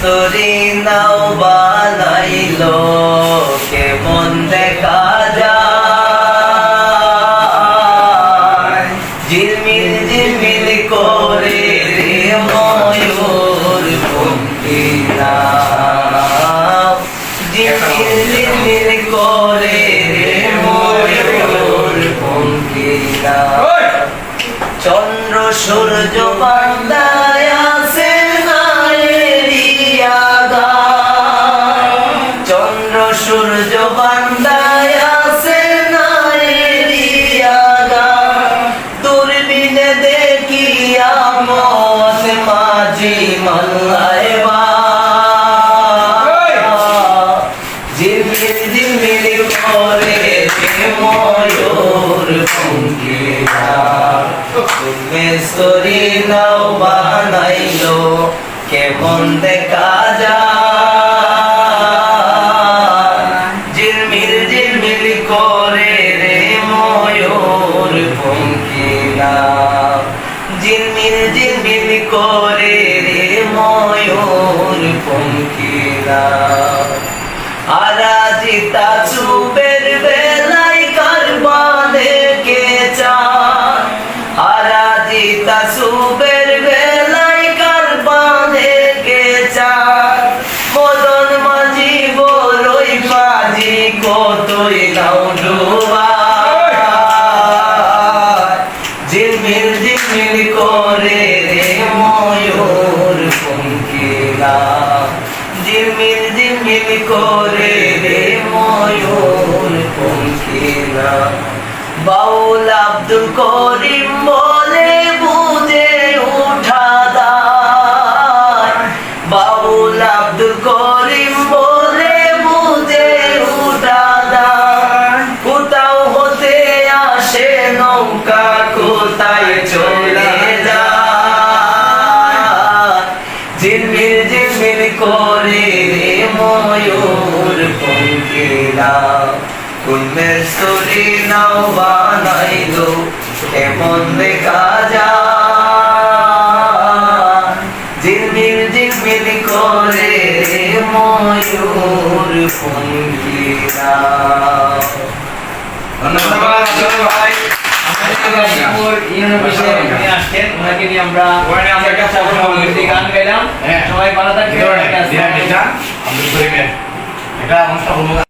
স্তরি নাও বানাইলো কেমন দেখা যায়। ঝিলমিল ঝিলমিল করে রে ময়ূর পঙ্কিরা ঝিলমিল ঝিলমিল করে রে ময়ূর পঙ্কিরা চন্দ্র সূর্য বান্দায় স্তরি নাও বানাইলো কেমন দেখা যায়। ঝিলমিল ঝিলমিল করে রে ময়ূর পঙ্কিরা ঝিলমিল ঝিলমিল করে পঙ্কিরা আরাজিতা চুপের বেলায় কারবানে কে চায় আরাজিতা চুপের বেলায় কারবানে কে চায় মদন মাঝি ঝিলমিল করে ঝিলমিল ঝিলমিল করে রে ময়ূর পঙ্কিলা। বাউল আব্দুল করিম বলে বুঝে উঠা দায় বাউল আব্দুল করিম বলে বুঝে উঠা দায় কোথাও হতে আসে নৌকা, কোথায় চলে যায়। ঝিলমিল ঝিলমিল করে পঙ্কিলা কুলমের স্তরি নাও বানাইলো কেমন দেখা যায়। ঝিলমিল ঝিলমিল করে ময়ূর ধন্যবাদ ভাই নিয়ে আমরা গান গাইলাম। হ্যাঁ। সবাই ভালো Grabe sa kumula.